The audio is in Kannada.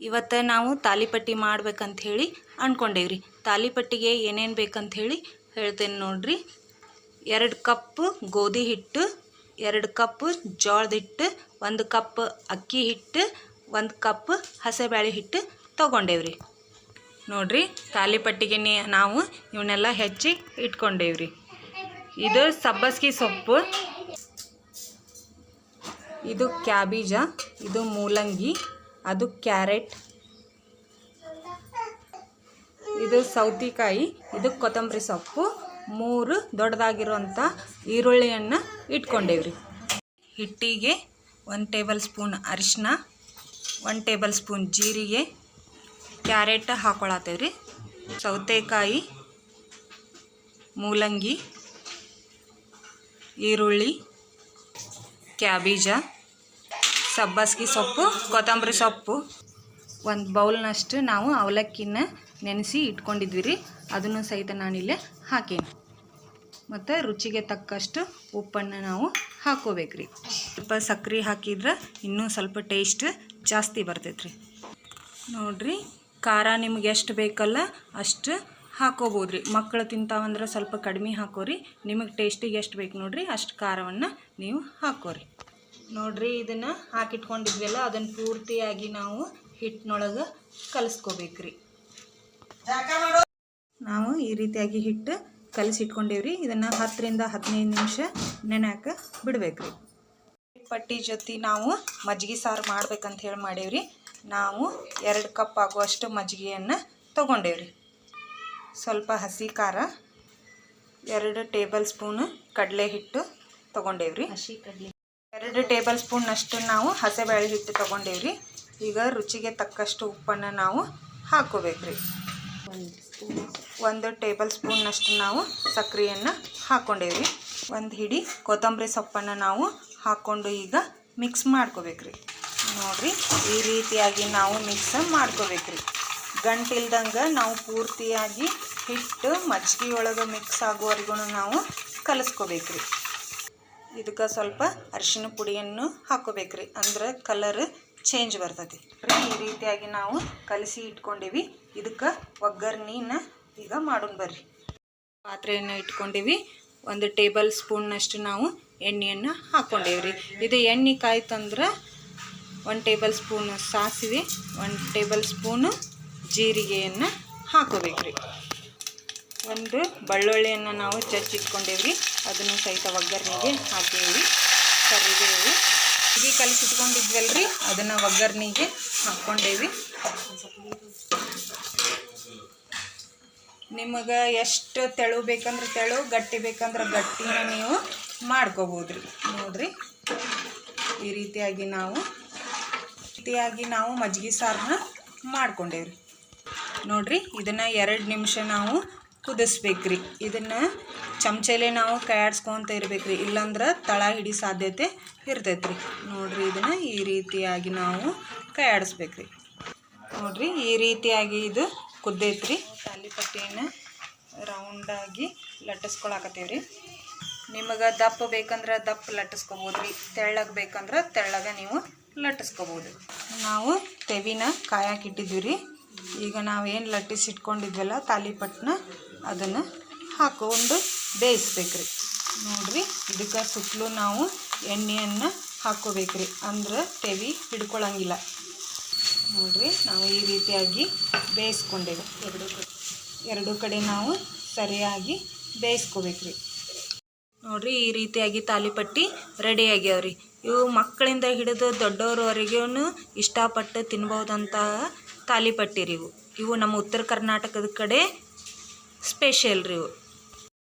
ಇವತ್ತು ನಾವು ತಾಲಿಪಟ್ಟಿ ಮಾಡ್ಬೇಕಂತ ಹೇಳಿ ಅಂದ್ಕೊಂಡೇವ್ರಿ ತಾಲಿಪಟ್ಟಿಗೆ ಏನೇನು ಬೇಕಂತ ಹೇಳಿ ಹೇಳ್ತೇನೆ ನೋಡಿರಿ. ಎರಡು ಕಪ್ ಗೋಧಿ ಹಿಟ್ಟು, ಎರಡು ಕಪ್ ಜೋಳದ ಹಿಟ್ಟು, ಒಂದು ಕಪ್ ಅಕ್ಕಿ ಹಿಟ್ಟು, ಒಂದು ಕಪ್ ಹಸೆಬ್ಯಾಳೆ ಹಿಟ್ಟು ತೊಗೊಂಡೇವ್ರಿ. ನೋಡಿರಿ ತಾಲಿಪಟ್ಟಿಗೆ ನಾವು ಇವನ್ನೆಲ್ಲ ಹೆಚ್ಚಿ ಇಟ್ಕೊಂಡೇವ್ರಿ. ಇದು ಸಬ್ಬಸ್ಗಿ ಸೊಪ್ಪು. ಇದು ಕ್ಯಾಬೀಜ, ಇದು ಮೂಲಂಗಿ. ಅದು ಕ್ಯಾರೆಟ್. ಇದು ಸೌತಿಕಾಯಿ, ಇದು ಕೊತ್ತಂಬರಿ ಸೊಪ್ಪು. ಮೂರು ದೊಡ್ಡದಾಗಿರುವಂಥ ಈರುಳ್ಳಿಯನ್ನು ಇಟ್ಕೊಂಡೇವ್ರಿ. ಹಿಟ್ಟಿಗೆ ಒಂದು ಟೇಬಲ್ ಸ್ಪೂನ್ ಅರಿಶಿನ ಒಂದು ಟೇಬಲ್ ಸ್ಪೂನ್ ಜೀರಿಗೆ, ಕ್ಯಾರೆಟ್ ಹಾಕೊಳತ್ತೇವ್ರಿ. ಸೌತೆಕಾಯಿ, ಮೂಲಂಗಿ, ಈರುಳ್ಳಿ, ಕ್ಯಾಬೀಜ. ಸಬ್ಬಸ್ಗಿ ಸೊಪ್ಪು, ಕೊತ್ತಂಬರಿ ಸೊಪ್ಪು. ಒಂದು ಬೌಲ್ನಷ್ಟು ನಾವು ಅವಲಕ್ಕಿನ ನೆನೆಸಿ ಇಟ್ಕೊಂಡಿದ್ವಿ ರೀ ಅದನ್ನು ಸಹಿತ ನಾನಿಲ್ಲೇ ಹಾಕೀನಿ. ಮತ್ತು ರುಚಿಗೆ ತಕ್ಕಷ್ಟು ಉಪ್ಪನ್ನು ನಾವು ಹಾಕೋಬೇಕು ರೀ ಸ್ವಲ್ಪ ಸಕ್ಕರೆ ಹಾಕಿದ್ರೆ ಇನ್ನೂ ಸ್ವಲ್ಪ ಟೇಸ್ಟ್ ಜಾಸ್ತಿ ಬರ್ತೈತೆ ರೀ ನೋಡಿರಿ, ಖಾರ ನಿಮ್ಗೆ ಎಷ್ಟು ಬೇಕಲ್ಲ ಅಷ್ಟು ಹಾಕೋಬೋದು ರೀ ಮಕ್ಕಳು ತಿಂತಾವಂದ್ರೆ ಸ್ವಲ್ಪ ಕಡಿಮೆ ಹಾಕೋರಿ. ನಿಮಗೆ ಟೇಸ್ಟಿಗೆ ಎಷ್ಟು ಬೇಕು ನೋಡಿರಿ, ಅಷ್ಟು ಖಾರವನ್ನು ನೀವು ಹಾಕೋರಿ. ನೋಡ್ರಿ, ಇದನ್ನು ಹಾಕಿಟ್ಕೊಂಡಿದ್ವಲ್ಲ, ಅದನ್ನು ಪೂರ್ತಿಯಾಗಿ ನಾವು ಹಿಟ್ಟಿನೊಳಗೆ ಕಲಿಸ್ಕೋಬೇಕ್ರಿ. ನಾವು ಈ ರೀತಿಯಾಗಿ ಹಿಟ್ಟು ಕಲಸಿಟ್ಕೊಂಡೇವ್ರಿ. ಇದನ್ನು ಹತ್ತರಿಂದ ಹದಿನೈದು ನಿಮಿಷ ನೆನೆಯಾಕ ಬಿಡ್ಬೇಕ್ರಿ. ಪಟ್ಟಿ ಜೊತೆ ನಾವು ಮಜ್ಜಿಗೆ ಸಾರು ಮಾಡ್ಬೇಕಂತ ಹೇಳಿ ಮಾಡೇವ್ರಿ. ನಾವು ಎರಡು ಕಪ್ ಆಗುವಷ್ಟು ಮಜ್ಜಿಗೆಯನ್ನು ತೊಗೊಂಡೇವ್ರಿ. ಸ್ವಲ್ಪ ಹಸಿ ಖಾರ, ಎರಡು ಟೇಬಲ್ ಸ್ಪೂನು ಕಡಲೆ ಹಿಟ್ಟು ತೊಗೊಂಡೇವ್ರಿ. ಹಸಿ ಕಡಲೆ ಎರಡು ಟೇಬಲ್ ಸ್ಪೂನ್ನಷ್ಟು ನಾವು ಹಸೆಬೇಳೆ ಹಿಟ್ಟು ತೊಗೊಂಡೇವ್ರಿ. ಈಗ ರುಚಿಗೆ ತಕ್ಕಷ್ಟು ಉಪ್ಪನ್ನು ನಾವು ಹಾಕೋಬೇಕ್ರಿ. ಒಂದು ಟೇಬಲ್ ಸ್ಪೂನ್ನಷ್ಟು ನಾವು ಸಕ್ಕರೆಯನ್ನು ಹಾಕ್ಕೊಂಡೇವ್ರಿ ಒಂದು ಹಿಡಿ ಕೊತ್ತಂಬರಿ ಸೊಪ್ಪನ್ನು ನಾವು ಹಾಕ್ಕೊಂಡು ಈಗ ಮಿಕ್ಸ್ ಮಾಡ್ಕೋಬೇಕ್ರಿ. ನೋಡಿರಿ, ಈ ರೀತಿಯಾಗಿ ನಾವು ಮಿಕ್ಸ್ ಮಾಡ್ಕೋಬೇಕ್ರಿ. ಗಂಟಿಲ್ದಂಗೆ ನಾವು ಪೂರ್ತಿಯಾಗಿ ಹಿಟ್ಟು ಮಜ್ಜಿಗೆ ಒಳಗೆ ಮಿಕ್ಸ್ ಆಗುವವರೆಗೂ ನಾವು ಕಲಿಸ್ಕೋಬೇಕ್ರಿ. ಇದಕ್ಕೆ ಸ್ವಲ್ಪ ಅರಿಶಿನ ಪುಡಿಯನ್ನು ಹಾಕೋಬೇಕ್ರಿ. ಅಂದ್ರೆ ಕಲರ್ ಚೇಂಜ್ ಬರ್ತೈತಿ ಈ ರೀತಿಯಾಗಿ ನಾವು ಕಲಸಿ ಇಟ್ಕೊಂಡೀವಿ. ಇದಕ್ಕೆ ಒಗ್ಗರ್ಣಿನ ಈಗ ಮಾಡೋಣ ಬರ್ರಿ. ಪಾತ್ರೆಯನ್ನು ಇಟ್ಕೊಂಡಿವಿ. ಒಂದು ಟೇಬಲ್ ಸ್ಪೂನ್ನಷ್ಟು ನಾವು ಎಣ್ಣೆಯನ್ನು ಹಾಕ್ಕೊಂಡೇವ್ರಿ ಇದು ಎಣ್ಣೆ ಕಾಯ್ತಂದ್ರೆ ಒಂದು ಟೇಬಲ್ ಸ್ಪೂನು ಸಾಸಿವೆ, ಒಂದು ಟೇಬಲ್ ಸ್ಪೂನು ಜೀರಿಗೆಯನ್ನು ಹಾಕೋಬೇಕ್ರಿ. ಒಂದು ಬೆಳ್ಳುಳ್ಳಿಯನ್ನು ನಾವು ಚಚ್ಚಿಟ್ಕೊಂಡೇವ್ರಿ. ಅದನ್ನು ಸಹಿತ ಒಗ್ಗರಣೆಗೆ ಹಾಕೇವ್ರಿ. ಕರಿದೇವಿ ಇಡೀ ಕಲಿಸಿಟ್ಕೊಂಡಿದ್ವಲ್ರಿ ಅದನ್ನು ಒಗ್ಗರಣೆಗೆ ಹಾಕ್ಕೊಂಡೇವಿ ನಿಮಗೆ ಎಷ್ಟು ತೆಳು ಬೇಕಂದ್ರೆ ತೆಳು, ಗಟ್ಟಿ ಬೇಕಂದ್ರೆ ಗಟ್ಟಿನ ನೀವು ಮಾಡ್ಕೋಬೋದ್ರಿ. ನೋಡ್ರಿ. ಈ ರೀತಿಯಾಗಿ ನಾವು ರೀತಿಯಾಗಿ ನಾವು ಮಜ್ಜಿಗೆ ಸಾರನ್ನ ಮಾಡ್ಕೊಂಡೇವ್ರಿ. ನೋಡ್ರಿ, ಇದನ್ನು ಎರಡು ನಿಮಿಷ ನಾವು ಕುದಿಸ್ಬೇಕ್ರಿ. ಇದನ್ನು ಚಮಚೇಲೆ ನಾವು ಕೈಯಾಡ್ಸ್ಕೊತ ಇರ್ಬೇಕ್ರಿ. ಇಲ್ಲಾಂದ್ರೆ ತಳ ಹಿಡಿ ಸಾಧ್ಯತೆ ಇರ್ತೈತ್ರಿ. ನೋಡ್ರಿ ಇದನ್ನು ಈ ರೀತಿಯಾಗಿ ನಾವು ಕೈಯಾಡಿಸ್ಬೇಕ್ರಿ. ನೋಡ್ರಿ ಈ ರೀತಿಯಾಗಿ ಇದು ಕುದ್ದೈತ್ರಿ. ತಾಲಿಪಟ್ಟಿಯನ್ನು ರೌಂಡಾಗಿ ಲಟ್ಟಿಸ್ಕೊಳಕತ್ತೀವ್ರಿ. ನಿಮಗೆ ದಪ್ಪ ಬೇಕಂದ್ರೆ ದಪ್ಪ ಲಟ್ಟಿಸ್ಕೊಬೋದ್ರಿ. ತೆಳ್ಳಗೆ ಬೇಕಂದ್ರೆ ತೆಳ್ಳಗೆ ನೀವು ಲಟ್ಟಿಸ್ಕೊಬೋದು. ನಾವು ತೆವಿನ ಕಾಯಕ್ಕಿಟ್ಟಿದ್ವಿ ರೀ ಈಗ ನಾವೇನು ಲಟ್ಟಿಸಿಟ್ಕೊಂಡಿದ್ವಲ್ಲ ತಾಲಿಪಟ್ಟನ್ನ ಅದನ್ನು ಹಾಕೊಂಡು ಬೇಯಿಸ್ಬೇಕ್ರಿ. ನೋಡ್ರಿ, ಇದಕ್ಕೆ ಸುತ್ತಲೂ ನಾವು ಎಣ್ಣೆಯನ್ನು ಹಾಕ್ಕೋಬೇಕ್ರಿ ಅಂದ್ರೆ ತೆವಿ ಹಿಡ್ಕೊಳ್ಳಂಗಿಲ್ಲ ನೋಡ್ರಿ, ನಾವು ಈ ರೀತಿಯಾಗಿ ಬೇಯಿಸ್ಕೊಂಡೇವೆ. ಎರಡು ಕಡೆ. ಎರಡು ಕಡೆ ನಾವು ಸರಿಯಾಗಿ ಬೇಯಿಸ್ಕೋಬೇಕ್ರಿ. ನೋಡ್ರಿ, ಈ ರೀತಿಯಾಗಿ ತಾಲಿಪಟ್ಟಿ ರೆಡಿ ಆಗ್ಯಾವ್ರಿ. ಇವು ಮಕ್ಕಳಿಂದ ಹಿಡಿದು ದೊಡ್ಡವರವರೆಗೂ ಇಷ್ಟಪಟ್ಟು ತಿನ್ಬೋದಂಥ ತಾಲಿಪಟ್ಟಿ ರೀ ಇವು ಇವು ನಮ್ಮ ಉತ್ತರ ಕರ್ನಾಟಕದ ಕಡೆ ಸ್ಪೆಷಲ್ ರೀ ಇವು